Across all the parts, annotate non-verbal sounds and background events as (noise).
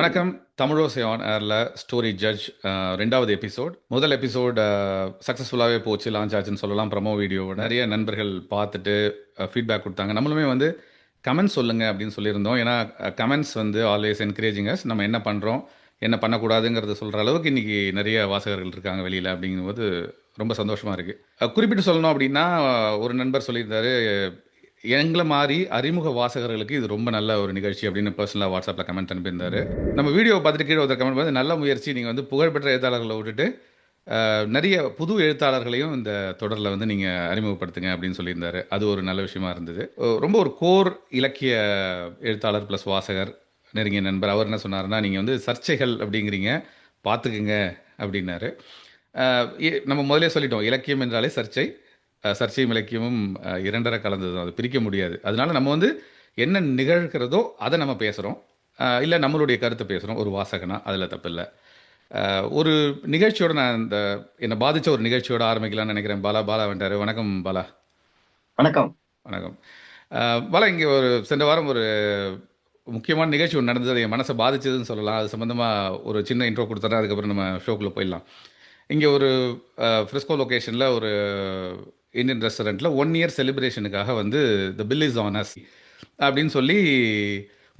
வணக்கம். தமிழோசை ஆன் ஏரில் story judge ரெண்டாவது எபிசோட் முதல் எபிசோட் சக்ஸஸ்ஃபுல்லாகவே போச்சு லான்ச் ஆச்சுன்னு சொல்லலாம். ப்ரமோ வீடியோ நிறைய நண்பர்கள் பார்த்துட்டு ஃபீட்பேக் கொடுத்தாங்க. நம்மளுமே வந்து கமெண்ட்ஸ் சொல்லுங்கள் அப்படின்னு சொல்லியிருந்தோம். ஏன்னா கமெண்ட்ஸ் வந்து ஆல்வேஸ் என்கரேஜிங்கஸ் நம்ம என்ன பண்ணுறோம் என்ன பண்ணக்கூடாதுங்கிறத சொல்கிற அளவுக்கு இன்னைக்கு நிறைய வாசகர்கள் இருக்காங்க வெளியில் அப்படிங்கும்போது ரொம்ப சந்தோஷமாக இருக்குது குறிப்பிட்டு சொல்லணும் அப்படின்னா ஒரு நண்பர் சொல்லியிருந்தாரு எங்களை மாதிரி அறிமுக வாசகர்களுக்கு இது ரொம்ப நல்ல ஒரு நிகழ்ச்சி அப்படின்னு பர்சனலாக வாட்ஸ்அப்பில் கமெண்ட் அனுப்பியிருந்தாரு. நம்ம வீடியோ பார்த்துட்டு கீழே ஒருத்தர் கமெண்ட் வந்து நல்ல முயற்சி. நீங்கள் வந்து புகழ்பெற்ற எழுத்தாளர்களை விட்டுட்டு நிறைய புது எழுத்தாளர்களையும் இந்த தொடரில் வந்து நீங்கள் அறிமுகப்படுத்துங்க அப்படின்னு சொல்லியிருந்தாரு. அது ஒரு நல்ல விஷயமா இருந்தது. ரொம்ப ஒரு கோர் இலக்கிய எழுத்தாளர் ப்ளஸ் வாசகர் நெருங்கிய நண்பர். அவர் என்ன சொன்னார்னா நீங்கள் வந்து சர்ச்சைகள் அப்படிங்கிறீங்க. பார்த்துக்குங்க. அப்படின்னாரு. நம்ம முதலே சொல்லிட்டோம். இலக்கியம் என்றாலே சர்ச்சை. சர்ச்சையும் இலக்கியமும் இரண்டரை கலந்தது. தான். அது பிரிக்க முடியாது. அதனால நம்ம வந்து என்ன நிகழ்கிறதோ அதை நம்ம பேசுகிறோம் இல்லை நம்மளுடைய கருத்தை பேசுகிறோம் ஒரு வாசகனா அதில் தப்பில்லை. ஒரு நிகழ்ச்சியோட நான் இந்த என்னை பாதித்த ஒரு நிகழ்ச்சியோட ஆரம்பிக்கலாம்னு நினைக்கிறேன். பாலா பாலா வந்துட்டாரு வணக்கம் பாலா. வணக்கம். வணக்கம். பாலா இங்கே ஒரு சென்ற வாரம் ஒரு முக்கியமான நிகழ்ச்சி ஒன்று நடந்தது. என் மனசை பாதிச்சதுன்னு சொல்லலாம். அது சம்மந்தமாக ஒரு சின்ன இன்ட்ரோ கொடுத்துறேன். அதுக்கப்புறம் நம்ம ஷோக்குள்ளே போயிடலாம். இங்கே ஒரு ஃப்ரிஸ்கோ லொக்கேஷனில் ஒரு இந்தியன் ரெஸ்டாரண்ட்டில் ஒன் இயர் செலிப்ரேஷனுக்காக வந்து the bill is on us அப்படின்னு சொல்லி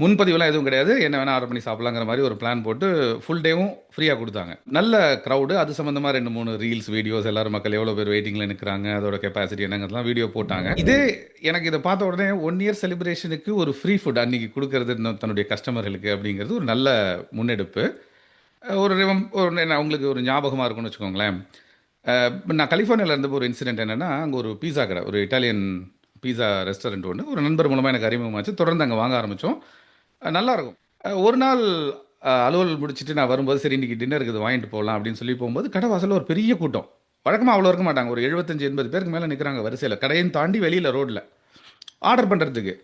முன்பதிவுலாம் எதுவும் கிடையாது. என்ன வேணால் ஆர்டர் பண்ணி சாப்பிடலாங்கிற மாதிரி ஒரு பிளான் போட்டு ஃபுல் டேவும் ஃப்ரீயாக கொடுத்தாங்க. நல்ல க்ரௌடு அது சம்மந்தமாக ரெண்டு மூணு ரீல்ஸ் வீடியோஸ் எல்லாரும் மக்கள் எவ்வளோ பேர் வெயிட்டிங்கில் நிற்கிறாங்க அதோட கெப்பாசிட்டி என்னங்கிறதுலாம் வீடியோ போட்டாங்க. இதே எனக்கு இதை பார்த்த உடனே ஒன் இயர் செலிப்ரேஷனுக்கு ஒரு ஃப்ரீ ஃபுட் அன்னைக்கு கொடுக்கறது தன்னுடைய கஸ்டமர்களுக்கு அப்படிங்கிறது ஒரு நல்ல முன்னெடுப்பு. ஒரு ஒரு என்ன உங்களுக்கு ஒரு ஞாபகமாக இருக்கும்னு வச்சுக்கோங்களேன். நான் கலிஃபோர்னியாவில் இருந்தப்போ ஒரு இன்சிடென்ட் என்னென்னா அங்கே ஒரு பீஸா கடை ஒரு இட்டாலியன் பீஸா ரெஸ்டாரண்ட் ஒன்று ஒரு நண்பர் மூலமாக எனக்கு அறிமுகமாச்சு தொடர்ந்து அங்கே வாங்க ஆரம்பித்தோம் நல்லாயிருக்கும் ஒரு நாள் அலுவல் முடிச்சுட்டு நான் வரும்போது சரி இன்றைக்கி டின்னருக்கு இது வாங்கிட்டு போகலாம் அப்படின்னு சொல்லி போகும்போது கடை வாசலில் ஒரு பெரிய கூட்டம். வழக்கமாக அவ்வளோ இருக்க மாட்டாங்க. ஒரு எழுபத்தஞ்சி எண்பது பேருக்கு மேலே நிற்கிறாங்க வரிசையில். கடையும் தாண்டி வெளியில் ரோட்டில் ஆர்டர் பண்ணுறதுக்கு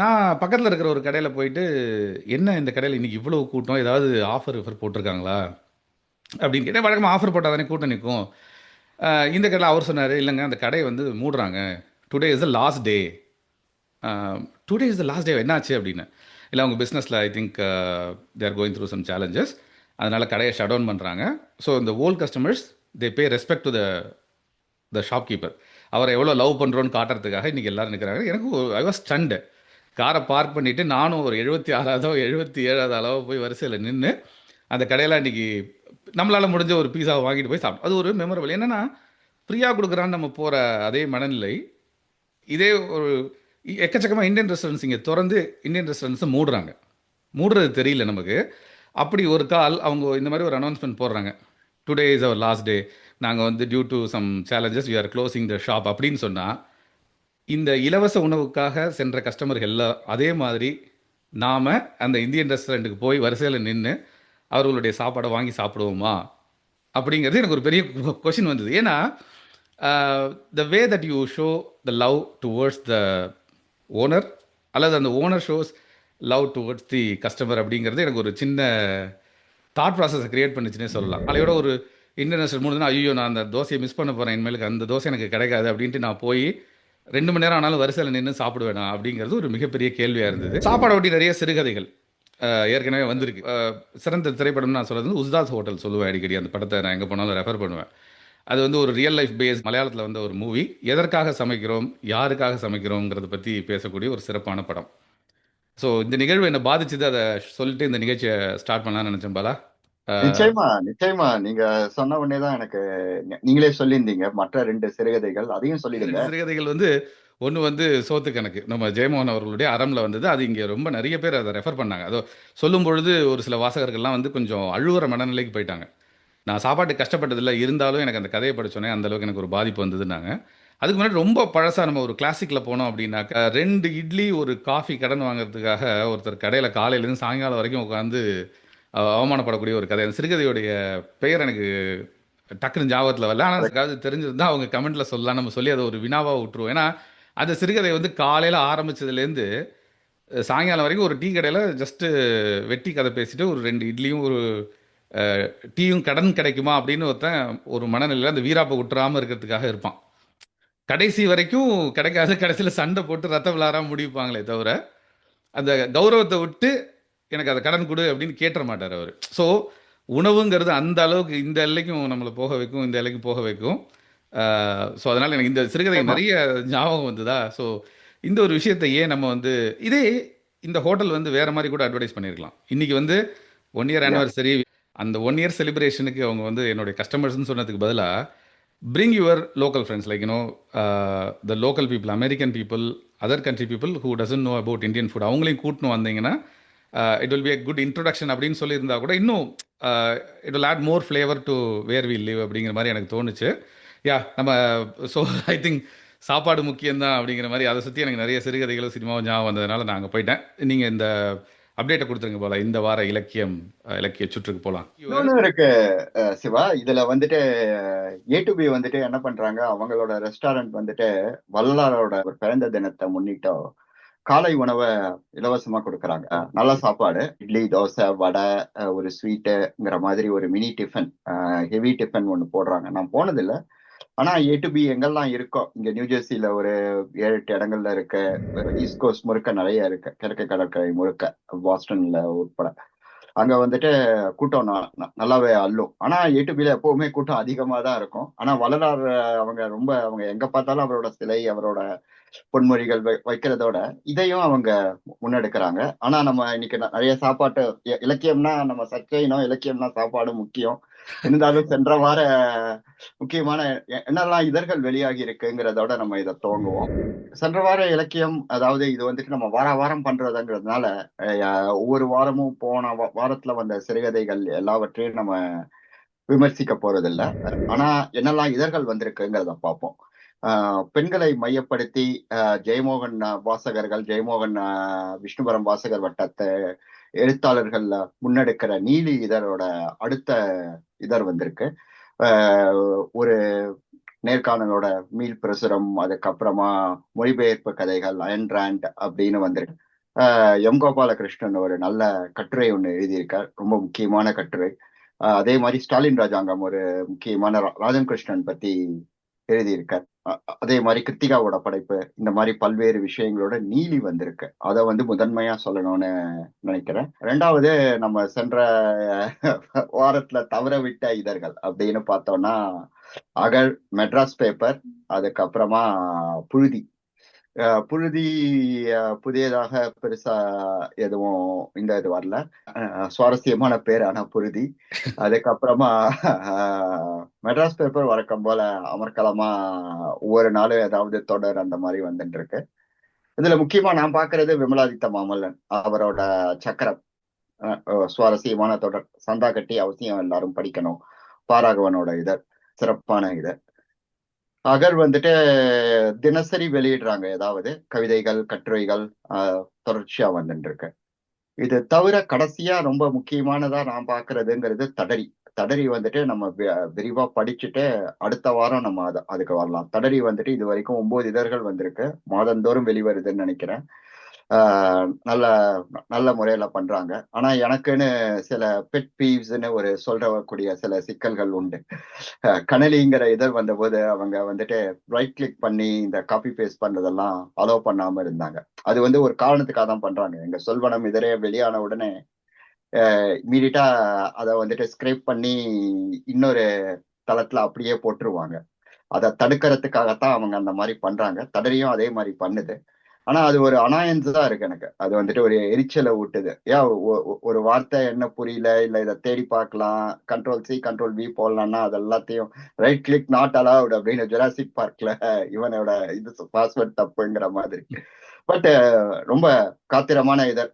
நான் பக்கத்தில் இருக்கிற ஒரு கடையில் போயிட்டு என்ன இந்த கடையில் இன்றைக்கி இவ்வளோ கூட்டம்? ஏதாவது ஆஃபர் ஆஃபர் போட்டிருக்காங்களா? அப்படின்னு கேட்டால் வழக்கமாக ஆஃபர் போட்டால் தானே கூட்டம் நிற்கும் இந்த கடையில் அவர் சொன்னார் இல்லைங்க அந்த கடையை வந்து மூடுறாங்க. Today is the last day today is the last day என்னாச்சு? அப்படின்னு. இல்லை அவங்க பிஸ்னஸில் I think they're going through some challenges அதனால் கடையை ஷட் டவுன் பண்ணுறாங்க ஸோ இந்த old customers they pay respect to the the shopkeeper அவரை எவ்வளோ லவ் பண்ணுறோன்னு காட்டுறதுக்காக இன்றைக்கி எல்லோரும் நிற்கிறாங்க எனக்கு ஐ வாஸ் ஸ்டண்டு காரை பார்க் பண்ணிவிட்டு நானும் ஒரு எழுபத்தி ஆறாவதோ எழுபத்தி ஏழாவது அளவோ போய் வரிசையில் நின்று அந்த கடையில் இன்னைக்கு நம்மளால் முடிஞ்ச ஒரு பீஸாவை வாங்கிட்டு போய் சாப்பிடும் அது ஒரு மெமரபிள் என்னென்னா ஃப்ரீயாக கொடுக்குறான்னு நம்ம போகிற அதே மனநிலை இதே ஒரு எக்கச்சக்கமாக இந்தியன் ரெஸ்டாரண்ட்ஸ் இங்கே திறந்து இந்தியன் ரெஸ்டாரண்ட்ஸை மூடுறாங்க. மூடுறது தெரியல நமக்கு. அப்படி ஒரு கால் அவங்க இந்த மாதிரி ஒரு அனௌன்ஸ்மெண்ட் போடுறாங்க. Today is our last day நாங்கள் வந்து due to some challenges we are closing the shop அப்படின்னு சொன்னால் இந்த இலவச உணவுக்காக சென்ற கஸ்டமர்கள் எல்லாம் அதே மாதிரி நாம் அந்த இந்தியன் ரெஸ்டாரண்ட்டுக்கு போய் வரிசையில் நின்று அவர்களுடைய சாப்பாடை வாங்கி சாப்பிடுவோமா? அப்படிங்கிறது எனக்கு ஒரு பெரிய கொஷின் வந்தது. ஏன்னா the way that you show the love towards the owner அல்லது அந்த owner shows love towards the customer அப்படிங்கிறது எனக்கு ஒரு சின்ன தாட் ப்ராசஸை கிரியேட் பண்ணுச்சுன்னே சொல்லலாம். அதையோட ஒரு இன்டர்நேஷனல் மூணு ஐயோ நான் அந்த தோசையை மிஸ் பண்ண போகிறேன் இனிமேலுக்கு அந்த தோசை எனக்கு கிடைக்காது அப்படின்ட்டு நான் போய் ரெண்டு மணி நேரம் ஆனாலும் வரிசையில் நின்று சாப்பிடுவேனா அப்படிங்கிறது ஒரு மிகப்பெரிய கேள்வியாக இருந்தது. சாப்பாடை ஒட்டி நிறைய சிறுகதைகள். ஏற்கனவே வந்திருக்கு. சிறந்த திரைப்படம் நான் சொல்கிறது வந்து உஸ்தாஸ் ஹோட்டல் சொல்லுவேன் அடிக்கடி. அந்த படத்தை நான் எங்கே போனாலும் ரெஃபர் பண்ணுவேன். அது வந்து ஒரு ரியல் லைஃப் பேஸ் மலையாளத்தில் வந்த ஒரு மூவி எதற்காக சமைக்கிறோம்? யாருக்காக சமைக்கிறோங்கிறத பற்றி பேசக்கூடிய ஒரு சிறப்பான படம். ஸோ இந்த நிகழ்வு என்னை பாதிச்சது. அதை சொல்லிட்டு இந்த நிகழ்ச்சியை ஸ்டார்ட் பண்ணலாம்னு நினச்சேன் பாலா. நிச்சயமா நிச்சயமா. நீங்க சொன்ன உடனே தான் எனக்கு நீங்களே சொல்லியிருந்தீங்க. மற்ற ரெண்டு சிறுகதைகள் அதையும் சொல்லிடுங்க. சிறுகதைகள் வந்து ஒன்று வந்து சோத்து கணக்கு. நம்ம ஜெயமோகன் அவர்களுடைய அறம்ல வந்தது. அது இங்கே ரொம்ப நிறைய பேர் அதை ரெஃபர் பண்ணாங்க. அதோ சொல்லும் பொழுது ஒரு சில வாசகர்கள்லாம் வந்து கொஞ்சம் அழுகுற மனநிலைக்கு போயிட்டாங்க. நான் சாப்பாட்டு கஷ்டப்பட்டதில்ல. இருந்தாலும் எனக்கு அந்த கதையை படிச்சோன்னே அந்த அளவுக்கு எனக்கு ஒரு பாதிப்பு வந்ததுன்னாங்க. அதுக்கு முன்னாடி ரொம்ப பழசா நம்ம ஒரு கிளாசிக்கில் போனோம் அப்படின்னாக்கா ரெண்டு இட்லி ஒரு காஃபி கடன் வாங்குறதுக்காக ஒருத்தர் கடையில் காலையிலேருந்து சாயங்காலம் வரைக்கும் உட்காந்து அவமானப்படக்கூடிய ஒரு கதை. அந்த சிறுகதையுடைய பெயர் எனக்கு டக்குன்னு ஞாபகத்தில் வரல. ஆனால் அதுக்காவது தெரிஞ்சிருந்தா அவங்க கமெண்ட்ல சொல்லலாம் நம்ம சொல்லி அதை ஒரு வினாவாக விட்டுருவோம் ஏன்னா அந்த சிறுகதை வந்து காலையில் ஆரம்பிச்சதுலேருந்து சாயங்காலம் வரைக்கும் ஒரு டீ கடையில் ஜஸ்ட்டு வெட்டி கதை பேசிட்டு ஒரு ரெண்டு இட்லியும் ஒரு டீயும் கடன் கிடைக்குமா அப்படின்னு ஒருத்தன் ஒரு மனநிலையில் அந்த வீராப்பை விட்டுறாமல் இருக்கிறதுக்காக இருப்பான். கடைசி வரைக்கும் கிடைக்காது கடைசியில் சண்டை போட்டு ரத்த விளாடாம முடிப்பாங்களே தவிர அந்த கௌரவத்தை விட்டு எனக்கு அதை கடன் கொடு அப்படின்னு கேட்டுற மாட்டார் அவர் ஸோ உணவுங்கிறது அந்த அளவுக்கு இந்த எல்லைக்கும் நம்மளை போக வைக்கும் இந்த எல்லைக்கும் போக வைக்கும் ஸோ அதனால் எனக்கு இந்த சிறுகதை. நிறைய ஞாபகம் வந்ததா ஸோ இந்த ஒரு விஷயத்தை ஏன் நம்ம வந்து இதே இந்த ஹோட்டல் வந்து வேற மாதிரி கூட அட்வர்டைஸ் பண்ணியிருக்கலாம் இன்னைக்கு வந்து ஒன் இயர். ஆனிவர்சரி அந்த ஒன் இயர் செலிப்ரேஷனுக்கு அவங்க வந்து என்னுடைய கஸ்டமர்ஸ்னு சொன்னதுக்கு பதிலாக bring your local friends like you know the local people American people other country people who doesn't know about Indian food அவங்களையும் கூட்டின்னு வந்தீங்கன்னா it will be a good introduction அப்படின்னு சொல்லியிருந்தா கூட இன்னும் it will add more flavour to where we live அப்படிங்கிற மாதிரி எனக்கு தோணுச்சு. யா நம்ம ஸோ ஐ திங்க் சாப்பாடு முக்கியம்தான் அப்படிங்கிற மாதிரி அதை சுற்றி எனக்கு நிறைய சிறுகதைகளும் சினிமாவும் ஞாபகம் வந்ததுனால நான் அங்கே போயிட்டேன். நீங்கள் இந்த அப்டேட்டை கொடுத்துருங்க போல இந்த வார இலக்கியம் uh, இலக்கிய சுற்றுக்கு போகலாம் இன்னொன்று இருக்கு uh, சிவா இதுல வந்துட்டு ஏ டு பி வந்துட்டு என்ன பண்றாங்க அவங்களோட ரெஸ்டாரண்ட் வந்துட்டு வள்ளலாரோட ஒரு பிறந்த தினத்தை முன்னிட்டோ காலை உணவை இலவசமா கொடுக்குறாங்க. நல்ல சாப்பாடு. இட்லி தோசை வடை ஒரு ஸ்வீட்டுங்கிற மாதிரி ஒரு மினி டிஃபன் ஹெவி டிஃபன் ஒன்று போடுறாங்க. நான் போனதில்லை. ஆனால் ஏ டு பி எங்கெல்லாம் இருக்கோ இங்கே நியூ ஒரு ஏழு எட்டு இடங்கள்ல இருக்க ஈஸ்ட் கோஸ்ட் முழுக்க நிறைய இருக்கு. கிழக்கு கடற்கரை முழுக்க பாஸ்டன்ல உட்பட. அங்க வந்துட்டு கூட்டம் நல்லாவே அள்ளும். ஆனா ஏ டு பில எப்பவுமே கூட்டம் அதிகமா தான் இருக்கும். ஆனா வளரார் அவங்க ரொம்ப அவங்க எங்க பார்த்தாலும் அவரோட சிலை அவரோட பொன்மொழிகள் வை- வைக்கிறதோட இதையும் அவங்க முன்னெடுக்கிறாங்க. ஆனா நம்ம இன்னைக்கு ந- நிறைய சாப்பாட்டு இலக்கியம்னா நம்ம சர்ச்சைனோ இலக்கியம்னா சாப்பாடு முக்கியம். இருந்தாலும் சென்ற வார முக்கியமான என்னெல்லாம் இதழ்கள் வெளியாகி இருக்குங்கிறதோட நம்ம இதை துவங்குவோம். சென்ற வார இலக்கியம் அதாவது இது வந்துட்டு நம்ம வார வாரம் பண்றதுங்கிறதுனால அஹ், ஒவ்வொரு வாரமும் போன வாரத்துல வந்த சிறுகதைகள் எல்லாவற்றையும் நம்ம விமர்சிக்க போறதில்ல. ஆனா என்னெல்லாம் இதழ்கள் வந்திருக்குங்கிறத பார்ப்போம். பெண்களை மையப்படுத்தி ஜெயமோகன் வாசகர்கள் ஜெயமோகன் விஷ்ணுபுரம் வாசகர் வட்டத்தை எழுத்தாளர்கள் முன்னெடுக்கிற நீலி இதழோட அடுத்த இதழ் வந்திருக்கு. ஒரு நேர்காணலோட மீள் பிரசுரம் அதுக்கப்புறமா மொழிபெயர்ப்பு கதைகள் அயன் ராண்ட் அப்படின்னு வந்திருக்கு. எம் கோபாலகிருஷ்ணன் ஒரு நல்ல கட்டுரை ஒன்று எழுதியிருக்கார் ரொம்ப முக்கியமான கட்டுரை. அதே மாதிரி ஸ்டாலின் ராஜாங்கம் ஒரு முக்கியமான ரா- ராஜன் கிருஷ்ணன் பத்தி எழுதியிருக்கார். அதே மாதிரி கிருத்திகாவோட படைப்பு இந்த மாதிரி பல்வேறு விஷயங்களோட நீலி வந்திருக்கு. அதை வந்து முதன்மையா சொல்லணும்னு நினைக்கிறேன். ரெண்டாவது நம்ம சென்ற வாரத்துல தவற விட்ட இதழ்கள் அப்படின்னு பார்த்தோம்னா அகழ் மெட்ராஸ் பேப்பர் அதுக்கப்புறமா புழுதி. புழுதி புதியதாக பெருசா எதுவும் இந்த இது வரல. சுவாரஸ்யமான பேர் ஆனா புழுதி. (laughs) அதுக்கப்புறமா மெட்ராஸ் பேப்பர் வழக்கம் போல அமர்க்கலமா ஒவ்வொரு நாளும் ஏதாவது தொடர் அந்த மாதிரி வந்துட்டு இருக்கு இதுல முக்கியமா நான் பாக்குறது விமலாதித்த மாமல்லன் அவரோட சக்கரம். சுவாரஸ்யமான தொடர். சந்தா கட்டி அவசியம் எல்லாரும் படிக்கணும். பாராகவனோட இதழ் சிறப்பான இதழ். அகர் வந்துட்டு தினசரி வெளியிடுறாங்க. ஏதாவது கவிதைகள் கட்டுரைகள் ஆஹ், தொடர்ச்சியா வந்துட்டு இருக்கு இது தவிர கடைசியா ரொம்ப முக்கியமானதா நான் பாக்குறதுங்கிறது தடரி. தடரி வந்துட்டு நம்ம வி- விரிவா படிச்சுட்டு அடுத்த வாரம் நம்ம அது அதுக்கு வரலாம். தடரி வந்துட்டு இது வரைக்கும் ஒன்பது இதழ்கள் வந்திருக்கு. மாதந்தோறும் வெளிவருதுன்னு நினைக்கிறேன். நல்ல நல்ல முறையில பண்றாங்க. ஆனா எனக்குன்னு சில பெட் பீவ்ஸ்ன்னு ஒரு சொல்றக்கூடிய சில சிக்கல்கள் உண்டு. கணலிங்கிற இதழ் வந்தபோது அவங்க வந்துட்டு ரைட் கிளிக் பண்ணி இந்த காப்பி பேஸ்ட் பண்றதெல்லாம் அலோவ் பண்ணாம இருந்தாங்க. அது வந்து ஒரு காரணத்துக்காக தான் பண்றாங்க. எங்க சொல்வனம் இதரே வெளியான உடனே இமீடியட்டா அதை வந்துட்டு ஸ்க்ரைப் பண்ணி இன்னொரு தளத்துல அப்படியே போட்டுருவாங்க. அதை தடுக்கிறதுக்காகத்தான் அவங்க அந்த மாதிரி பண்றாங்க. தடரியும் அதே மாதிரி பண்ணுது. ஆனா அது ஒரு அனாயன்ஸ் தான் இருக்கு எனக்கு. அது வந்துட்டு ஒரு எரிச்சலை ஊட்டுது. ஏன் ஒ- ஒரு வார்த்தை என்ன புரியல இல்ல இதை தேடி பார்க்கலாம் கண்ட்ரோல் சி கண்ட்ரோல் வி போடலாம்னா அது எல்லாத்தையும் ரைட் கிளிக் நாட் அலவுட் அப்படின்னு ஜுராசிக் பார்க்ல இவனோட இது பாஸ்வேர்ட் தப்புங்கிற மாதிரி பட் ரொம்ப காத்திரமான இதை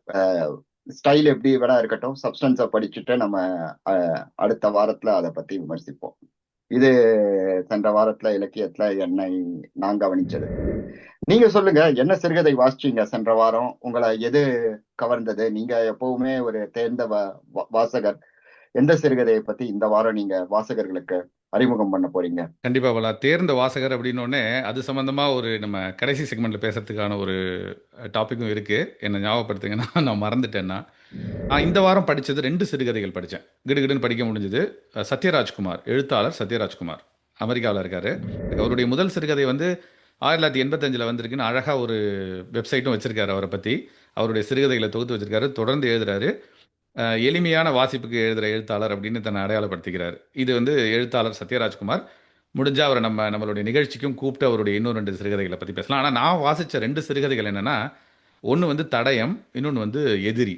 ஸ்டைல் எப்படி வேணா இருக்கட்டும் சப்ஸ்டன்ஸை படிச்சுட்டு நம்ம அடுத்த வாரத்துல அதை பத்தி விமர்சிப்போம். இது சென்ற வாரத்துல இலக்கியத்துல என்னை நான் கவனிச்சது. நீங்க சொல்லுங்க என்ன சிறுகதை வாசிச்சீங்க சென்ற வாரம்? உங்களை எது கவர்ந்தது? நீங்க எப்பவுமே ஒரு தேர்ந்த வா- வாசகர். எந்த சிறுகதையை பத்தி இந்த வாரம் நீங்க வாசகர்களுக்கு அறிமுகம் பண்ண போறீங்க. கண்டிப்பா பலா. தேர்ந்த வாசகர் அப்படின்னோடனே அது சம்பந்தமா ஒரு நம்ம கடைசி செக்மெண்ட்ல பேசுறதுக்கான ஒரு டாபிக்கும் இருக்கு. என்ன ஞாபகப்படுத்துங்கன்னா (laughs) நான் மறந்துட்டேன்னா. நான் இந்த வாரம் படிச்சது ரெண்டு சிறுகதைகள் படித்தேன் கிடுகிடுன்னு படிக்க முடிஞ்சது. சத்யராஜ்குமார் எழுத்தாளர் சத்யராஜ்குமார். அமெரிக்காவில் இருக்காரு. அவருடைய முதல் சிறுகதை வந்து ஆயிரத்தி தொள்ளாயிரத்தி எண்பத்தஞ்சில் வந்திருக்குன்னு அழகாக ஒரு வெப்சைட்டும் வச்சிருக்காரு அவரை பற்றி அவருடைய சிறுகதைகளை தொகுத்து வச்சிருக்காரு. தொடர்ந்து எழுதுறாரு. எளிமையான வாசிப்புக்கு எழுதுகிற எழுத்தாளர் அப்படின்னு தன்னை அடையாளப்படுத்திக்கிறார். இது வந்து எழுத்தாளர் சத்யராஜ்குமார். முடிஞ்சால் அவரை நம்ம நம்மளுடைய நிகழ்ச்சிக்கும் கூப்பிட்டு அவருடைய இன்னும் ரெண்டு சிறுகதைகளை பற்றி பேசலாம். ஆனால் நான் வாசித்த ரெண்டு சிறுகதைகள் என்னென்னா ஒன்று வந்து தடயம் இன்னொன்று வந்து எதிரி.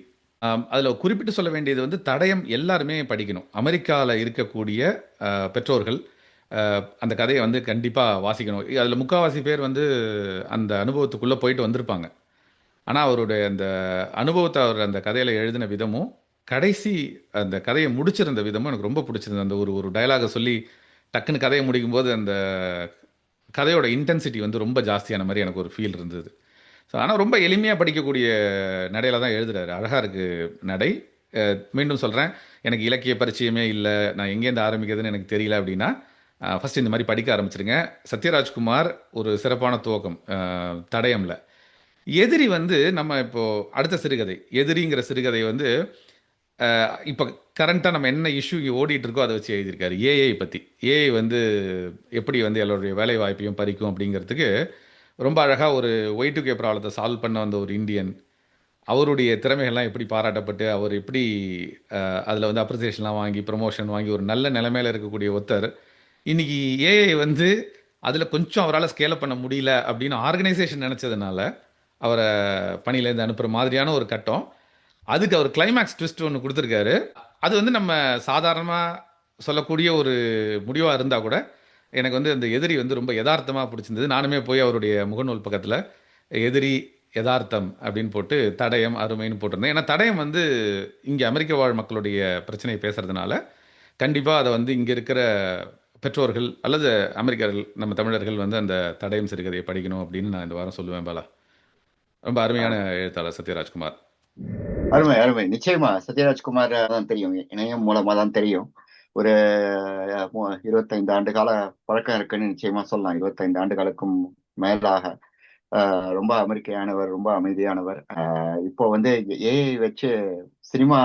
அதில் குறிப்பிட்டு சொல்ல வேண்டியது வந்து தடயம் எல்லாருமே படிக்கணும். அமெரிக்காவில் இருக்கக்கூடிய பெற்றோர்கள் அந்த கதையை வந்து கண்டிப்பாக வாசிக்கணும். அதில் முக்கால்வாசி பேர் வந்து அந்த அனுபவத்துக்குள்ளே போயிட்டு வந்திருப்பாங்க. ஆனால் அவருடைய அந்த அனுபவத்தை அவர் அந்த கதையில் எழுதின விதமும் கடைசி அந்த கதையை முடிச்சிருந்த விதமும் எனக்கு ரொம்ப பிடிச்சிருந்தது. அந்த ஒரு ஒரு டைலாகை சொல்லி டக்குன்னு கதையை முடிக்கும்போது அந்த கதையோட இன்டென்சிட்டி வந்து ரொம்ப ஜாஸ்தியான மாதிரி எனக்கு ஒரு ஃபீல் இருந்தது. ஸோ ஆனால் ரொம்ப எளிமையாக படிக்கக்கூடிய நடையில் தான் எழுதுறாரு. அழகாக இருக்குது நடை. மீண்டும் சொல்கிறேன் எனக்கு இலக்கிய பரிச்சயமே இல்லை. நான் எங்கேருந்து ஆரம்பிக்கிறதுன்னு எனக்கு தெரியல அப்படின்னா ஃபஸ்ட் இந்த மாதிரி படிக்க ஆரம்பிச்சிருங்க. சத்யராஜ்குமார் ஒரு சிறப்பான துவக்கம் தடயமில் தடயம்ல. எதிரி வந்து நம்ம இப்போது அடுத்த சிறுகதை. எதிரிங்கிற சிறுகதை வந்து இப்போ கரண்ட்டாக நம்ம என்ன இஷ்யூ இங்கே ஓடிட்டு இருக்கோ அதை வச்சு எழுதியிருக்காரு. ஏஐ பற்றி ஏஐ வந்து எப்படி வந்து எல்லோருடைய வேலை வாய்ப்பையும் பறிக்கும் அப்படிங்கிறதுக்கு ரொம்ப அழகாக ஒரு ஒய் டு கே ப்ராப்ளத்தை சால்வ் பண்ண வந்த ஒரு இந்தியன். அவருடைய திறமைகள்லாம் எப்படி பாராட்டப்பட்டு அவர் எப்படி அதில் வந்து அப்ரிசியேஷன்லாம் வாங்கி ப்ரமோஷன் வாங்கி ஒரு நல்ல நிலைமையில் இருக்கக்கூடிய ஒருத்தர். இன்னைக்கு ஏஐ வந்து அதில் கொஞ்சம் அவரால் ஸ்கேலப் பண்ண முடியல அப்படின்னு ஆர்கனைசேஷன் நினச்சதுனால அவரை பணியிலேருந்து அனுப்புகிற மாதிரியான ஒரு கட்டம். அதுக்கு அவர் கிளைமேக்ஸ் ட்விஸ்ட் ஒன்று கொடுத்துருக்காரு. அது வந்து நம்ம சாதாரணமாக சொல்லக்கூடிய ஒரு முடிவாக இருந்தால் கூட எனக்கு வந்து அந்த எதிரி வந்து ரொம்ப யதார்த்தமாக பிடிச்சிருந்தது. நானுமே போய் அவருடைய முகநூல் பக்கத்தில் எதிரி யதார்த்தம் அப்படின்னு போட்டு தடயம் அருமைன்னு போட்டிருந்தேன். ஏன்னா தடயம் வந்து இங்கே அமெரிக்க வாழ் மக்களுடைய பிரச்சனையை பேசுகிறதுனால கண்டிப்பாக அதை வந்து இங்கே இருக்கிற பெற்றோர்கள் அல்லது அமெரிக்கர்கள் நம்ம தமிழர்கள் வந்து அந்த தடயம் சிறுகதையை படிக்கணும் அப்படின்னு நான் இந்த வாரம் சொல்லுவேன் பாலா. ரொம்ப அருமையான எழுத்தாளர் சத்யராஜ்குமார். அருமை அருமை. நிச்சயமா சத்யராஜ் குமார் தான் தெரியும். இணையம் மூலமா தான் தெரியும். ஒரு இருபத்தைந்து ஆண்டு கால பழக்கம் இருக்குன்னு நிச்சயமா சொல்லலாம். இருபத்தைந்து ஆண்டுகளுக்கும் மேலாக அஹ், ரொம்ப அமெரிக்கையானவர் ரொம்ப அமைதியானவர். இப்போ வந்து ஏஐ வச்சு சினிமா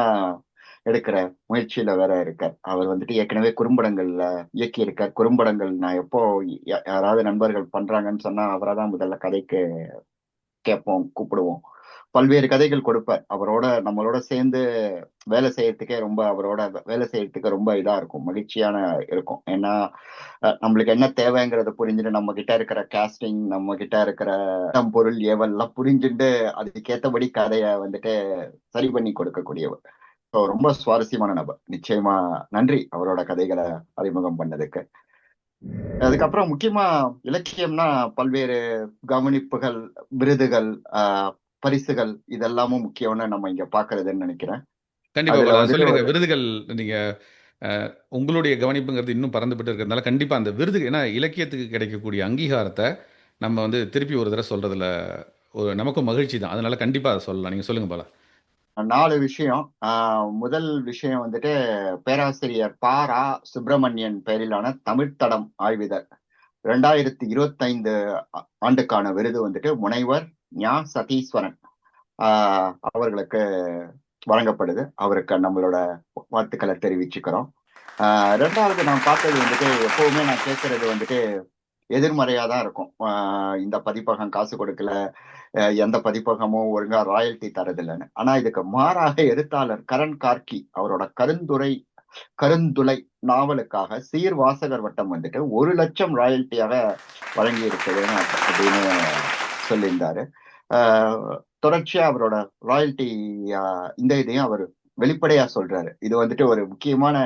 எடுக்கிற முயற்சியில வேற இருக்கார். அவர் வந்துட்டு ஏற்கனவே குறும்படங்கள்ல இயக்கி இருக்கார் குறும்படங்கள் நான் எப்போ யா- யாராவது நண்பர்கள் பண்றாங்கன்னு சொன்னா அவரை தான் முதல்ல கதைக்கு கேட்போம் கூப்பிடுவோம். பல்வேறு கதைகள் கொடுப்பார். அவரோட நம்மளோட சேர்ந்து வேலை செய்யறதுக்கே ரொம்ப அவரோட வேலை செய்யறதுக்கு ரொம்ப இதா இருக்கும். மகிழ்ச்சியான இருக்கும். ஏன்னா நம்மளுக்கு என்ன தேவைங்கிறத புரிஞ்சுட்டு நம்ம கிட்ட இருக்கிற காஸ்டிங் நம்ம கிட்ட இருக்கிற பொருள் ஏவல்லாம் புரிஞ்சுட்டு அதுக்கேத்தபடி கதையை வந்துட்டு சரி பண்ணி கொடுக்கக்கூடியவர். ஸோ ரொம்ப சுவாரஸ்யமான நபர். நிச்சயமா நன்றி அவரோட கதைகளை அறிமுகம் பண்ணதுக்கு. அதுக்கப்புறம் முக்கியமா இலக்கியம்னா பல்வேறு கவனிப்புகள் விருதுகள் ஆஹ் பரிசுகள் இதெல்லாமும் முக்கியம்னு நம்ம இங்க பாக்குறதுன்னு நினைக்கிறேன். கண்டிப்பா சொல்லிடுங்க. விருதுகள் நீங்க உங்களுடைய கவனிப்புங்கிறது இன்னும் பறந்துபட்டு இருக்கிறதுனால கண்டிப்பா அந்த விருது ஏன்னா இலக்கியத்துக்கு கிடைக்கக்கூடிய அங்கீகாரத்தை நம்ம வந்து திருப்பி ஒரு தடவை சொல்றதுல ஒரு நமக்கும் மகிழ்ச்சி தான். அதனால கண்டிப்பா அதை சொல்லலாம். நீங்க சொல்லுங்க பாலா நாலு விஷயம். ஆஹ் முதல் விஷயம் வந்துட்டு பேராசிரியர் பாரா சுப்பிரமணியன் பெயரிலான தமிழ்த்தடம் ஆய்விதழ். ரெண்டாயிரத்தி இருபத்தைந்து ஆண்டுக்கான விருது வந்துட்டு முனைவர் ஞா சதீஸ்வரன். அவர்களுக்கு வழங்கப்படுது. அவருக்கு நம்மளோட வாழ்த்துக்களை தெரிவிச்சுக்கிறோம். ரெண்டாவது நான் பார்த்தது வந்துட்டு எப்பவுமே நான் கேட்கறது வந்துட்டு எதிர்மறையாக தான் இருக்கும். இந்த பதிப்பகம் காசு கொடுக்கல எந்த பதிப்பகமும் ஒழுங்கா ராயல்டி தரதில்லைன்னு. ஆனா இதுக்கு மாறாக எழுத்தாளர் கரண் கார்கி அவரோட கருந்துரை கருந்துளை நாவலுக்காக சீர் வாசகர் வட்டம் வந்துட்டு ஒரு லட்சம் ராயல்ட்டியாக வழங்கி இருக்குதுன்னு அப்படின்னு சொல்லியிருந்தாரு. ஆஹ் தொடர்ச்சியா அவரோட ராயல்ட்டி இந்த இதையும் அவர் வெளிப்படையா சொல்றாரு. இது வந்துட்டு ஒரு முக்கியமான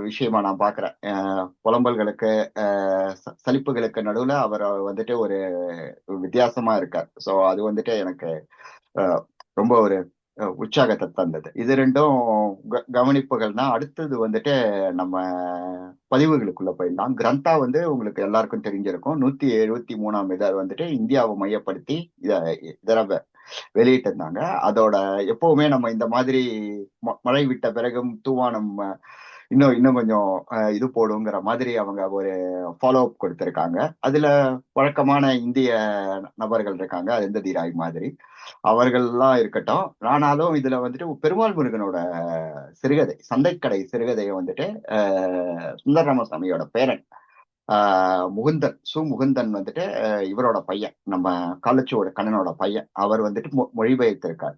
விஷயமா நான் பாக்குறேன். புலம்பல்களுக்கு ச- சலிப்புகளுக்கு நடுவுல அவர் வந்துட்டு ஒரு வித்தியாசமா இருக்கார். சோ அது வந்துட்டு எனக்கு அஹ், ரொம்ப ஒரு உற்சாகத்தை தந்தது. இது ரெண்டும் க- கவனிப்புகள்னா அடுத்தது வந்துட்டு நம்ம பதிவுகளுக்குள்ள போயிடலாம். கிரந்தா வந்து உங்களுக்கு எல்லாருக்கும் தெரிஞ்சிருக்கும். நூத்தி எழுபத்தி மூணாம் இதழ் வந்துட்டு இந்தியாவை மையப்படுத்தி இத வெளியிட்டு வெளியிட்டிருந்தாங்க. அதோட எப்பவுமே நம்ம இந்த மாதிரி ம- மழை விட்ட பிறகும் தூவானம் இன்னும் இன்னும் கொஞ்சம் அஹ், இது போடுங்கிற மாதிரி அவங்க ஒரு ஃபாலோ அப் கொடுத்திருக்காங்க. அதுல வழக்கமான இந்திய நபர்கள் இருக்காங்க அருந்ததி ராய் மாதிரி. அவர்கள்லாம் இருக்கட்டும் ஆனாலும் இதுல வந்துட்டு பெருமாள் முருகனோட சிறுகதை சந்தைக்கடை சிறுகதையை வந்துட்டு அஹ், சுந்தர ராமசாமியோட பேரன் ஆஹ் முகுந்தன் சு. முகுந்தன் வந்துட்டு இவரோட பையன் நம்ம காலச்சியோட கண்ணனோட பையன். அவர் வந்துட்டு மொ- மொழிபெயர்த்திருக்கார்.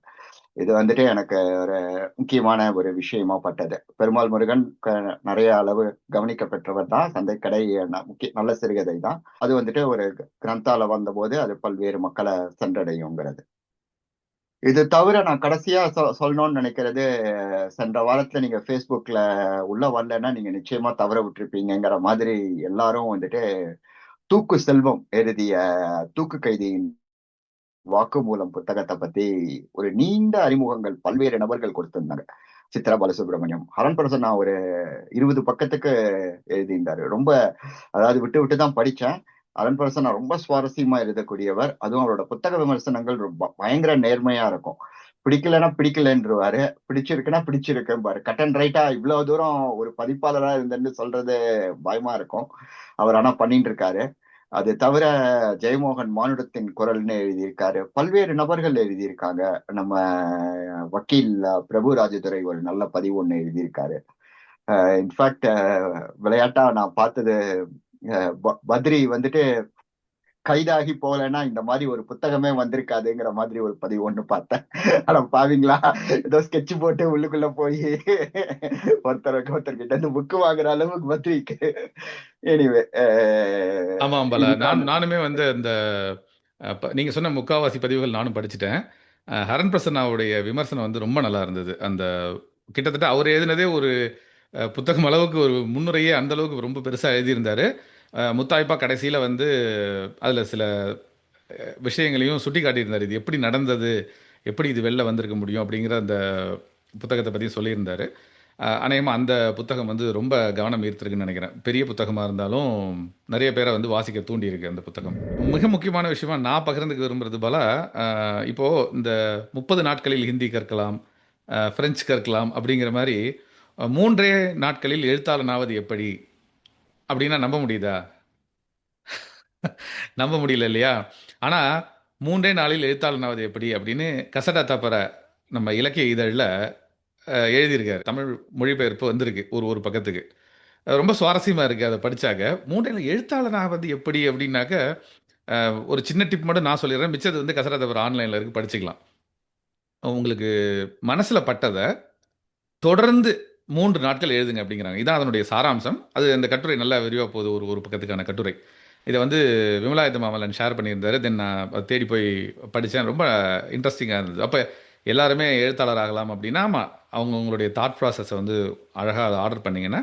இது வந்துட்டு எனக்கு ஒரு முக்கியமான ஒரு விஷயமா பட்டது. பெருமாள் முருகன் க- நிறைய அளவு கவனிக்கப்பெற்றவர் தான். சந்தைக்கடை ந- முக்கிய நல்ல சிறுகதை தான். அது வந்துட்டு ஒரு கிரந்தால வந்தபோது அது பல்வேறு மக்களை சென்றடையுங்கிறது. இது தவிர நான் கடைசியா சொ- சொல்லணும்னு நினைக்கிறது சென்ற வாரத்துல நீங்க ஃபேஸ்புக்ல உள்ள வரலன்னா நீங்க நிச்சயமா தவற விட்டுருப்பீங்கங்கிற மாதிரி எல்லாரும் வந்துட்டு தூக்கு செல்வம் எழுதிய தூக்கு கைதியின் வாக்குமூலம் புத்தகத்தை பத்தி ஒரு நீண்ட அறிமுகங்கள் பல்வேறு நபர்கள் கொடுத்திருந்தாங்க. சித்ரா பாலசுப்ரமணியம். ஹரன் பிரசன்னா ஒரு இருபது பக்கத்துக்கு எழுதியிருந்தாரு. ரொம்ப அதாவது விட்டு விட்டு தான் படிச்சேன் அரண் பிரசன்னா ரொம்ப சுவாரஸ்யமா எழுதக்கூடியவர். அதுவும் அவரோட புத்தக விமர்சனங்கள் ரொம்ப பயங்கர நேர்மையா இருக்கும். பிடிக்கலன்னா பிடிக்கலன்றவாரு. பிடிச்சிருக்குன்னா பிடிச்சிருக்கும்பாரு கட் அண்ட் ரைட்டா இவ்வளவு தூரம் ஒரு பதிப்பாளரா இருந்தேன்னு சொல்றது பயமா இருக்கும். அவர் ஆனா பண்ணிட்டு இருக்காரு. அது தவிர ஜெயமோகன் மானுடத்தின் குரல்னு எழுதியிருக்காரு. பல்வேறு நபர்கள் எழுதியிருக்காங்க. நம்ம வக்கீல் பிரபு ராஜதுரை ஒரு நல்ல பதிவு ஒன்று எழுதியிருக்காரு இன்ஃபேக்ட் விளையாட்டா நான் பார்த்தது பத்ரி வந்துட்டு கைதாகி போகலைன்னா இந்த மாதிரி ஒரு புத்தகமே வந்திருக்காதுங்கிற மாதிரி ஒரு பதிவு ஒண்ணு பார்த்தேன். ஆனா பாவீங்களா ஏதோ ஸ்கெட்ச் போட்டு உள்ளுக்குள்ள போய் ஒருத்தருக்கு ஒருத்தர்கிட்ட இருந்து புக்கு வாங்குற அளவுக்கு பத்ரிக்கு எனிவே ஆமாம் பல நான் நானுமே வந்து அந்த நீங்க சொன்ன முக்காவாசி பதிவுகள் நானும் படிச்சுட்டேன். ஹரன் பிரசன்னாவுடைய விமர்சனம் வந்து ரொம்ப நல்லா இருந்தது. அந்த கிட்டத்தட்ட அவர் எழுதினதே ஒரு புத்தகம் அளவுக்கு ஒரு முன்னுரையே அந்த அளவுக்கு ரொம்ப பெருசாக எழுதியிருந்தாரு. முத்தாய்ப்பா கடைசியில் வந்து அதில் சில விஷயங்களையும் சுட்டி காட்டியிருந்தார் இது எப்படி நடந்தது? எப்படி இது வெளில வந்திருக்க முடியும்? அப்படிங்கிற அந்த புத்தகத்தை பற்றி சொல்லியிருந்தார். அநேகமாக அந்த புத்தகம் வந்து ரொம்ப கவனம் ஈர்த்திருக்குன்னு நினைக்கிறேன். பெரிய புத்தகமாக இருந்தாலும் நிறைய பேரை வந்து வாசிக்க தூண்டியிருக்கு அந்த புத்தகம். மிக முக்கியமான விஷயமா நான் பகிர்ந்துக்க விரும்புறது போல இப்போது இந்த முப்பது நாட்களில் ஹிந்தி கற்கலாம் ஃப்ரெஞ்சு கற்கலாம் அப்படிங்கிற மாதிரி மூன்றே நாட்களில் எழுத்தாளனாவது எப்படி? அப்படின்னா நம்ப முடியுதா? நம்ப முடியல இல்லையா? ஆனால் மூன்றே நாளில் எழுத்தாளனாவது எப்படி அப்படின்னு கசடா தப்பற நம்ம இலக்கிய இதழில் எழுதியிருக்காரு. தமிழ் மொழிபெயர்ப்பு வந்திருக்கு ஒரு ஒரு பக்கத்துக்கு. ரொம்ப சுவாரஸ்யமாக இருக்குது அதை படித்தாக்க மூன்றையில் எழுத்தாளனாவது எப்படி அப்படின்னாக்க ஒரு சின்ன டிப் மட்டும் நான் சொல்லிடுறேன். மிச்சது வந்து கசடா தப்பற ஆன்லைனில் இருக்குது படிச்சுக்கலாம். உங்களுக்கு மனசில் பட்டதை தொடர்ந்து மூன்று நாட்கள் எழுதுங்க அப்படிங்கிறாங்க. இதான் அதனுடைய சாராம்சம். அது அந்த கட்டுரை நல்லா விரிவாக போகுது ஒரு ஒரு பக்கத்துக்கான கட்டுரை. இதை வந்து விமலாயத்த மாமல்லன் ஷேர் பண்ணியிருந்தாரு. தென் நான் தேடி போய் படித்தேன் ரொம்ப இன்ட்ரெஸ்டிங்காக இருந்தது. அப்போ எல்லாருமே எழுத்தாளர் ஆகலாம் அப்படின்னா ஆமாம் அவங்கவுங்களுடைய தாட் ப்ராசஸை வந்து அழகாக அதை ஆர்டர் பண்ணிங்கன்னா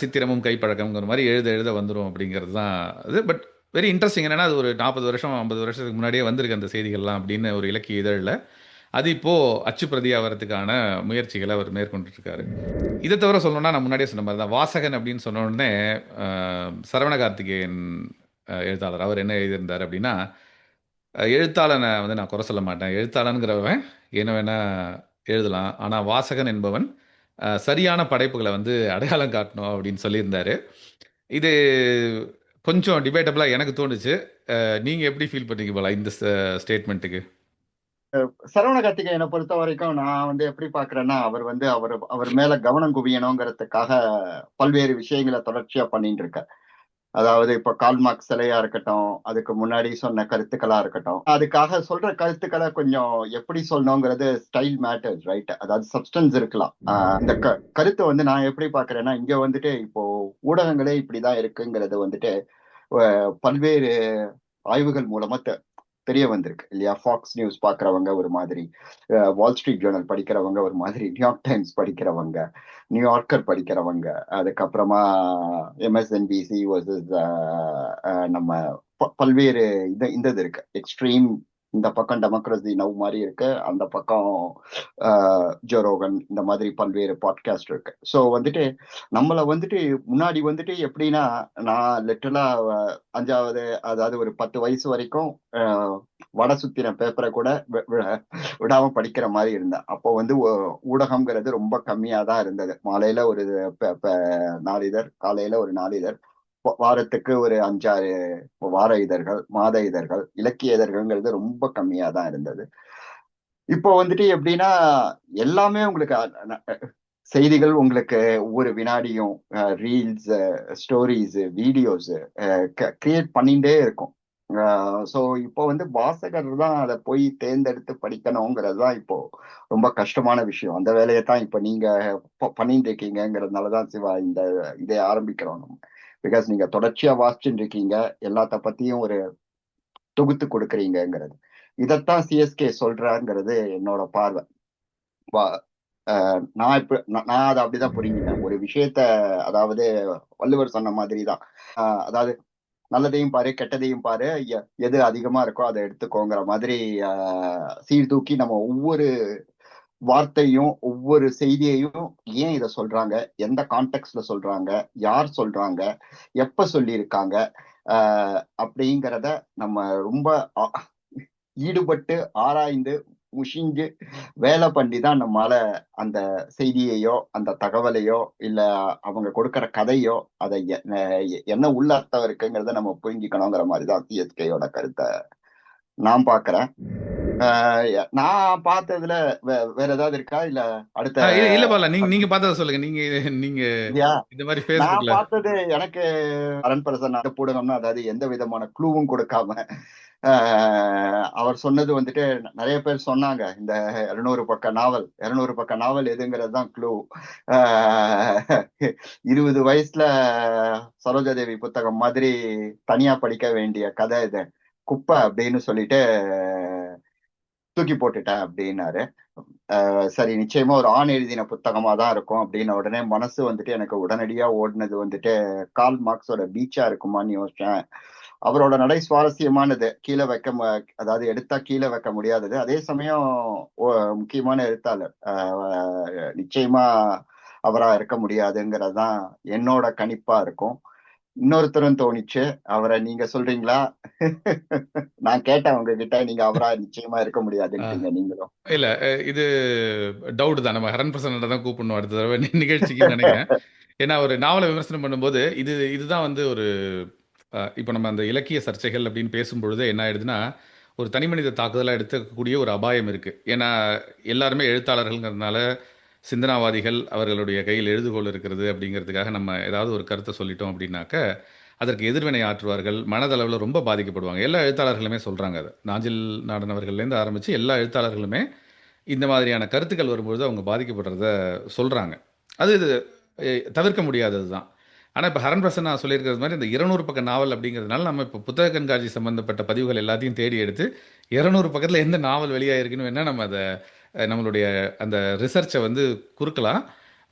சித்திரமும் கைப்பழக்கம்ங்கிற மாதிரி எழுத எழுத வந்துடும் அப்படிங்கிறது தான் இது பட் வெரி இன்ட்ரெஸ்டிங் என்னன்னா அது ஒரு நாற்பது வருஷம் ஐம்பது வருஷத்துக்கு முன்னாடியே வந்திருக்கு அந்த செய்திகள்லாம் அப்படின்னு ஒரு இலக்கிய இதழில். அது இப்போது அச்சு வரதுக்கான முயற்சிகளை அவர் மேற்கொண்டுருக்காரு இதை தவிர சொல்லணும்னா நான் முன்னாடியே சொன்ன மாதிரி தான் வாசகன் அப்படின்னு சொன்ன உடனே சரவண கார்த்திகேயன் எழுத்தாளர். அவர் என்ன எழுதியிருந்தார் அப்படின்னா எழுத்தாளனை வந்து நான் குறை சொல்ல மாட்டேன். எழுத்தாளனுங்கிறவன் என்ன வேணால் எழுதலாம். ஆனால் வாசகன் என்பவன் சரியான படைப்புகளை வந்து அடையாளம் காட்டணும் அப்படின்னு சொல்லியிருந்தார். இது கொஞ்சம் டிபேட்டபிளாக எனக்கு தோணுச்சு. நீங்கள் எப்படி ஃபீல் பண்ணீங்க போல இந்த ஸ்டேட்மெண்ட்டுக்கு சரவண கார்த்திகேயனை பொறுத்த வரைக்கும் நான் வந்து எப்படி பாக்குறேன்னா அவர் வந்து அவர் அவர் மேல கவனம் குவியணுங்கிறதுக்காக பல்வேறு விஷயங்களை தொடர்ச்சியா பண்ணிட்டு இருக்கார். அதாவது இப்ப கால்மார்க் சிலையா இருக்கட்டும் அதுக்கு முன்னாடி சொன்ன கருத்துக்களா இருக்கட்டும் அதுக்காக சொல்ற கருத்துக்களை கொஞ்சம் எப்படி சொல்லணுங்கிறது ஸ்டைல் மேட்டர் ரைட் அதாவது சப்ஸ்டன்ஸ் இருக்கலாம். இந்த க- கருத்தை வந்து நான் எப்படி பாக்குறேன்னா இங்க வந்துட்டு இப்போ ஊடகங்களே இப்படிதான் இருக்குங்கிறது வந்துட்டு பல்வேறு ஆய்வுகள் மூலமா தெரிய வந்திருக்கு. இல்லையா? ஃபாக்ஸ் நியூஸ் பாக்குறவங்க ஒரு மாதிரி வால் ஸ்ட்ரீட் ஜேர்னல் படிக்கிறவங்க ஒரு மாதிரி நியூயார்க் டைம்ஸ் படிக்கிறவங்க நியூயார்க்கர் படிக்கிறவங்க அதுக்கப்புறமா எம்எஸ்என்பிசி வர்சஸ் நம்ம பல்வேறு இது இந்த இது இருக்கு. எக்ஸ்ட்ரீம் இந்த பக்கம் டெமோக்ரஸி நவ் மாதிரி இருக்கு. அந்த பக்கம் ஜோரோகன் இந்த மாதிரி பல்வேறு பாட்காஸ்ட் இருக்கு. ஸோ வந்துட்டு நம்மளை வந்துட்டு முன்னாடி வந்துட்டு எப்படின்னா நான் லிட்டலா அஞ்சாவது அதாவது ஒரு பத்து வயசு வரைக்கும் வட சுத்தின பேப்பரை கூட வி- விடாம படிக்கிற மாதிரி இருந்தேன். அப்போ வந்து ஊடகம்ங்கிறது ரொம்ப கம்மியா தான் இருந்தது. மாலையில ஒரு நாளிதழ் காலையில ஒரு நாளிதழ். வாரத்துக்கு ஒரு அஞ்சாறு வார இதழ்கள் மாத இதழ்கள் இலக்கிய இதழ்கள்ங்கிறது ரொம்ப கம்மியா தான் இருந்தது. இப்போ வந்துட்டு எப்படின்னா எல்லாமே உங்களுக்கு செய்திகள் உங்களுக்கு ஒவ்வொரு வினாடியும் ரீல்ஸ் ஸ்டோரிஸ் வீடியோஸ் கிரியேட் பண்ணிகிட்டே இருக்கும். ஸோ இப்போ வந்து வாசகர் தான் அதை போய் தேர்ந்தெடுத்து படிக்கணுங்கிறது தான் இப்போ ரொம்ப கஷ்டமான விஷயம். அந்த வேலையை தான் இப்போ நீங்க பண்ணிட்டு இருக்கீங்கிறதுனால தான் சிவா இந்த இதை ஆரம்பிக்கிறோம் நம்ம. பிகாஸ் நீங்க தொடர்ச்சியா வாசிச்சுட்டு இருக்கீங்க எல்லாத்த பத்தியும் ஒரு தொகுத்து கொடுக்குறீங்கங்கிறது. இதைத்தான் சிஎஸ்கே சொல்றாங்கிறது என்னோட பார்வை. வா- நான் இப்ப நான் நான் அதை அப்படிதான் புரிஞ்சுட்டேன் ஒரு விஷயத்த அதாவது வள்ளுவர் சொன்ன மாதிரி தான் அதாவது நல்லதையும் பாரு கெட்டதையும் பாரு எ- எது அதிகமா இருக்கோ அதை எடுத்துக்கோங்கிற மாதிரி சீர்தூக்கி நம்ம ஒவ்வொரு வார்த்தையும் ஒவ்வொரு செய்தியையும் ஏன் இதை சொல்றாங்க? எந்த கான்டெக்ட்ல சொல்றாங்க? யார் சொல்றாங்க? எப்ப சொல்லியிருக்காங்க? ஆஹ் அப்படிங்கிறத நம்ம ரொம்ப ஈடுபட்டு ஆராய்ந்து முஷிஞ்சு வேலை பண்ணி தான் நம்மால அந்த செய்தியையோ அந்த தகவலையோ இல்ல அவங்க கொடுக்கற கதையோ அதை என்ன உள்ள அர்த்தம் இருக்குங்கிறத நம்ம புரிஞ்சுக்கணுங்கிற மாதிரி தான் சிஎஸ்கேயோட கருத்தை நான் பாக்குறேன் நான் பார்த்ததுல வேற ஏதாவது இருக்கா? இல்ல அடுத்த இல்ல பால நீங்க நீங்க பார்த்ததை சொல்லுங்க. நீங்க நீங்க இந்த மாதிரி ஃபேஸ்புக்ல பார்த்தது எனக்கு அரண் பிரசன் அதை போடணும்னா அதாவது எந்த விதமான க்ளூவும் கொடுக்காம அவர் சொன்னது வந்துட்டு நிறைய பேர் சொன்னாங்க. இந்த இருநூறு பக்க நாவல் இருநூறு பக்க நாவல் எதுங்கிறது தான் க்ளூ இருபது வயசுல சரோஜாதேவி புத்தகம் மாதிரி தனியா படிக்க வேண்டிய கதை இது. குப்பை அப்படின்னு சொல்லிட்டு தூக்கி போட்டுட்டேன் அப்படின்னாரு. சரி நிச்சயமா ஒரு ஆண் எழுதின புத்தகமா தான் இருக்கும் அப்படின்ன உடனே மனசு வந்துட்டு எனக்கு உடனடியா ஓடினது வந்துட்டு கால் மார்க்ஸோட பீச்சா இருக்குமான்னு யோசிச்சேன். அவரோட நடை சுவாரஸ்யமானது. கீழே வைக்க அதாவது எடுத்தா கீழே வைக்க முடியாதது. அதே சமயம் முக்கியமான எழுத்தாளர். அஹ் நிச்சயமா அவரா இருக்க முடியாதுங்கிறது தான் என்னோட கணிப்பா இருக்கும். இன்னொருத்தரும் தோணிச்சு. அவரை நீங்க சொல்றீங்களா? (laughs) நான் கேட்டேன் உங்ககிட்ட. நீங்க அவரா நிச்சயமா இருக்க முடியாதுன்றீங்க நீங்களும். இல்ல இது டவுட் தான். நம்ம ஹரன் பிரசன்ன தான் கூப்பிடணும் அடுத்த தடவை நிகழ்ச்சிக்கு நினைக்கிறேன். ஏன்னா ஒரு நாவலை விமர்சனம் பண்ணும்போது இது இதுதான் வந்து ஒரு இப்போ நம்ம அந்த இலக்கிய சர்ச்சைகள் அப்படின்னு பேசும்பொழுது என்ன ஆயிடுதுன்னா ஒரு தனிமனித தாக்குதலாக எடுத்துக்கக்கூடிய ஒரு அபாயம் இருக்கு. ஏன்னா எல்லாருமே எழுத்தாளர்கள்ங்கிறதுனால சிந்தனாவாதிகள் அவர்களுடைய கையில் எழுதுகோள் இருக்கிறது அப்படிங்கிறதுக்காக நம்ம ஏதாவது ஒரு கருத்தை சொல்லிட்டோம் அப்படின்னாக்க அதற்கு எதிர்வினை ஆற்றுவார்கள் மனதளவில் ரொம்ப பாதிக்கப்படுவாங்க. எல்லா எழுத்தாளர்களுமே சொல்கிறாங்க அது. நாஞ்சில் நாடன் அவர்கள்லேருந்து ஆரம்பித்து எல்லா எழுத்தாளர்களுமே இந்த மாதிரியான கருத்துக்கள் வரும்பொழுது அவங்க பாதிக்கப்படுறத சொல்கிறாங்க அது இது தவிர்க்க முடியாதது தான் ஆனால் இப்போ ஹரன் பிரசன்னா சொல்லியிருக்கிறது மாதிரி இந்த இருநூறு பக்க நாவல் அப்படிங்கிறதுனால நம்ம இப்போ புத்தக கண்காட்சி சம்பந்தப்பட்ட பதிவுகள் எல்லாத்தையும் தேடி எடுத்து இருநூறு பக்கத்தில் எந்த நாவல் வெளியாகிருக்குன்னு வேணால் நம்ம அதை நம்மளுடைய அந்த ரிசர்ச்சை வந்து குறுக்கலாம்.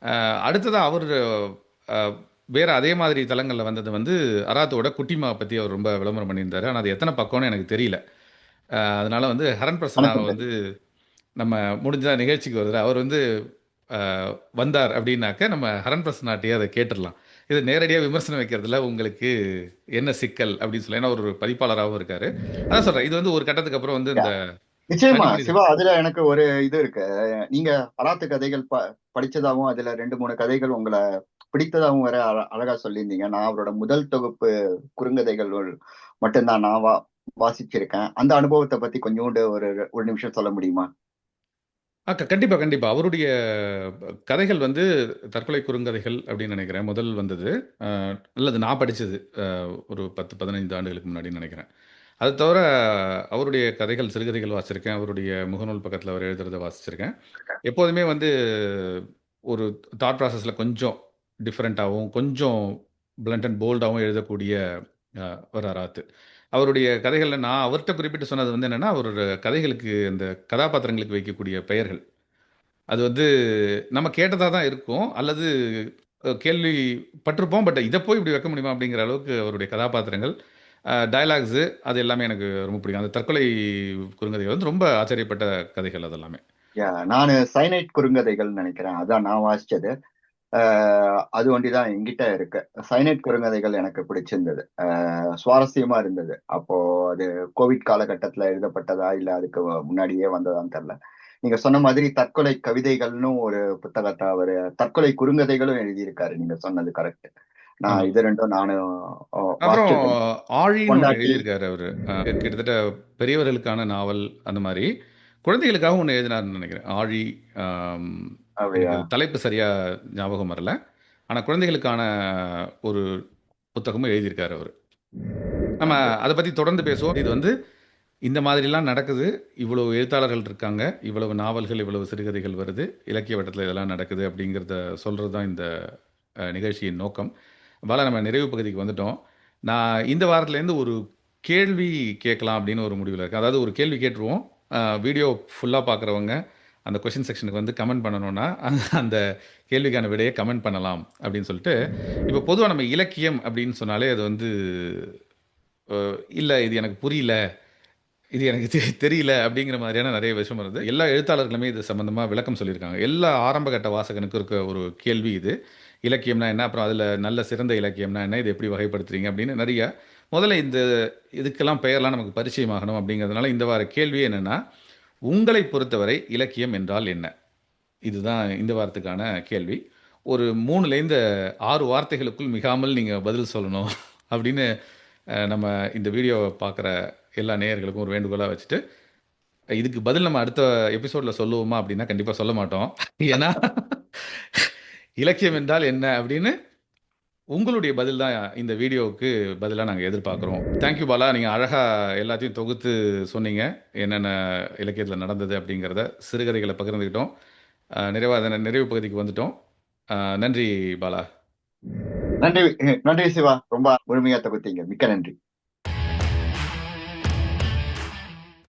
அஹ், அடுத்ததா அவர் வேற அதே மாதிரி தளங்களில் வந்தது வந்து அராத்தோட குட்டிமா பற்றி அவர் ரொம்ப விளம்பரம் பண்ணியிருந்தாரு. ஆனால் அது எத்தனை பக்கம்னு எனக்கு தெரியல. அதனால வந்து ஹரன் பிரசன்னா அனுப்புங்க வந்து நம்ம முடிஞ்ச நிகழ்ச்சிக்கு வருது. அவர் வந்து வந்தார் அப்படின்னாக்க நம்ம ஹரன் பிரசன்னாட்டியே அதை கேட்டுடலாம். இது நேரடியாக விமர்சனம் வைக்கிறதுல உங்களுக்கு என்ன சிக்கல் அப்படின்னு சொல்லி ஏன்னா ஒரு பதிப்பாளராகவும் இருக்காரு. அதான் சொல்றேன் இது வந்து ஒரு கட்டத்துக்கு அப்புறம் வந்து இந்த நிச்சயமா சிவா அதுல எனக்கு ஒரு இது இருக்கு. நீங்க அராத்து கதைகள் ப படிச்சதாவும் அதுல ரெண்டு மூணு கதைகள் உங்களை பிடித்ததாகவும் வேற அழ- அழகா சொல்லியிருந்தீங்க. நான் அவரோட முதல் தொகுப்பு குறுங்கதைகள் மட்டும்தான் நான் வா வாசிச்சிருக்கேன். அந்த அனுபவத்தை பத்தி கொஞ்சோண்டு ஒரு ஒரு நிமிஷம் சொல்ல முடியுமா? ஆ க- கண்டிப்பா கண்டிப்பா. அவருடைய கதைகள் வந்து தற்கொலை குறுங்கதைகள் அப்படின்னு நினைக்கிறேன். முதல் வந்தது. அஹ், அல்லது நான் அஹ், ஒரு பத்து பதினைந்து ஆண்டுகளுக்கு முன்னாடி நினைக்கிறேன். அது தவிர அவருடைய கதைகள் சிறுகதைகள் வாசிச்சிருக்கேன். அவருடைய முகநூல் பக்கத்தில் அவர் எழுதுறத வாசிச்சிருக்கேன். எப்போதுமே வந்து ஒரு தாட் ப்ராசஸில் கொஞ்சம் டிஃப்ரெண்ட்டாகவும் கொஞ்சம் பிளண்ட் அண்ட் போல்டாகவும் எழுதக்கூடிய ஒரு அராத்து அவருடைய கதைகளில் நான் அவர்கிட்ட குறிப்பிட்டு சொன்னது வந்து என்னென்னா அவரோட கதைகளுக்கு அந்த கதாபாத்திரங்களுக்கு வைக்கக்கூடிய பெயர்கள். அது வந்து நம்ம கேட்டதாக தான் இருக்கும். அல்லது கேள்வி கேள்விப்பட்டிருப்போம் பட் இதை போய் இப்படி வைக்க முடியுமா அப்படிங்கிற அளவுக்கு அவருடைய கதாபாத்திரங்கள் டயலாக்ஸு அது எல்லாமே எனக்கு ரொம்ப பிடிக்கும். அந்த தற்கொலை குறுங்கதைகள் வந்து ரொம்ப ஆச்சரியப்பட்ட கதைகள் அதெல்லாமே. நான் சைனைட் குறுங்கதைகள் நினைக்கிறேன். அதான் நான் வாசிச்சது. அது ஒண்டிதான் என்கிட்ட இருக்கு. சைனைட் குறுங்கதைகள் எனக்கு பிடிச்சிருந்தது. சுவாரஸ்யமா இருந்தது. அப்போ அது கோவிட் காலகட்டத்துல எழுதப்பட்டதா இல்ல அதுக்கு முன்னாடியே வந்ததான்னு தெரியல. நீங்க சொன்ன மாதிரி தற்கொலை கவிதைகள்னு ஒரு புத்தகத்தை அவரு தற்கொலை குறுங்கதைகளும் எழுதியிருக்காரு. நீங்க சொன்னது கரெக்ட் நான். இது ரெண்டும் நானும் எழுதியிருக்காரு அவர். கிட்டத்தட்ட பெரியவர்களுக்கான நாவல் அந்த மாதிரி. குழந்தைகளுக்காக ஒன்று எழுதினார்னு நினைக்கிறேன். ஆழி தலைப்பு சரியா ஞாபகம் வரல. ஆனால் குழந்தைகளுக்கான ஒரு புத்தகமும் எழுதியிருக்காரு அவர். நம்ம அதை பற்றி தொடர்ந்து பேசுவோம். இது வந்து இந்த மாதிரிலாம் நடக்குது. இவ்வளவு எழுத்தாளர்கள் இருக்காங்க. இவ்வளவு நாவல்கள் இவ்வளவு சிறுகதைகள் வருது. இலக்கிய வட்டத்தில் இதெல்லாம் நடக்குது அப்படிங்கிறத சொல்கிறது தான் இந்த நிகழ்ச்சியின் நோக்கம். பாலா நம்ம நிறைவு பகுதிக்கு வந்துட்டோம். நான் இந்த வாரத்துலேருந்து ஒரு கேள்வி கேட்கலாம் அப்படின்னு ஒரு முடிவில் இருக்கேன். அதாவது ஒரு கேள்வி கேட்டுருவோம். வீடியோ ஃபுல்லாக பார்க்குறவங்க அந்த கொஷின் செக்ஷனுக்கு வந்து கமெண்ட் பண்ணணும்னா அந்த- அந்த கேள்விக்கான விடையை கமெண்ட் பண்ணலாம் அப்படின்னு சொல்லிட்டு இப்போ பொதுவாக நம்ம இலக்கியம் அப்படின்னு சொன்னாலே அது வந்து இல்லை இது எனக்கு புரியல இது எனக்கு தெரியல அப்படிங்கிற மாதிரியான நிறைய விஷயம் இருந்தது எல்லா எழுத்தாளர்களுமே இது சம்மந்தமாக விளக்கம் சொல்லியிருக்காங்க. எல்லா ஆரம்பகட்ட வாசகனுக்கும் இருக்க ஒரு கேள்வி இது. இலக்கியம்னா என்ன? அப்புறம் அதில் நல்ல சிறந்த இலக்கியம்னா என்ன? இது எப்படி வகைப்படுத்துறீங்க? அப்படின்னு நிறைய முதல்ல இந்த இதுக்கெல்லாம் பெயர்லாம் நமக்கு பரிச்சயமாகணும் அப்படிங்கிறதுனால இந்த வார கேள்வி என்னென்னா உங்களை பொறுத்தவரை இலக்கியம் என்றால் என்ன? இதுதான் இந்த வாரத்துக்கான கேள்வி. ஒரு மூணுலேருந்து ஆறு வார்த்தைகளுக்குள் மிகாமல் நீங்கள் பதில் சொல்லணும் அப்படின்னு நம்ம இந்த வீடியோவை பார்க்குற எல்லா நேயர்களுக்கும் ஒரு வேண்டுகோளாக வச்சுட்டு இதுக்கு பதில் நம்ம அடுத்த எபிசோடில் சொல்லுவோமா அப்படின்னா கண்டிப்பாக சொல்ல மாட்டோம். ஏன்னா இலக்கியம் என்றால் என்ன அப்படின்னு உங்களுடைய பதில் தான் இந்த வீடியோவுக்கு பதிலாக நாங்கள் எதிர்பார்க்குறோம். Thank you Bala. நீங்கள் அழகாக எல்லாத்தையும் தொகுத்து சொன்னீங்க. என்னென்ன இலக்கியத்தில் நடந்தது அப்படிங்கிறத சிறுகதைகளை பகிர்ந்துக்கிட்டோம் நிறைவா அதன- நிறைவு பகுதிக்கு வந்துட்டோம். நன்றி பாலா. நன்றி நன்றி சிவா. ரொம்ப முழுமையா தொகுத்தீங்க. மிக்க நன்றி.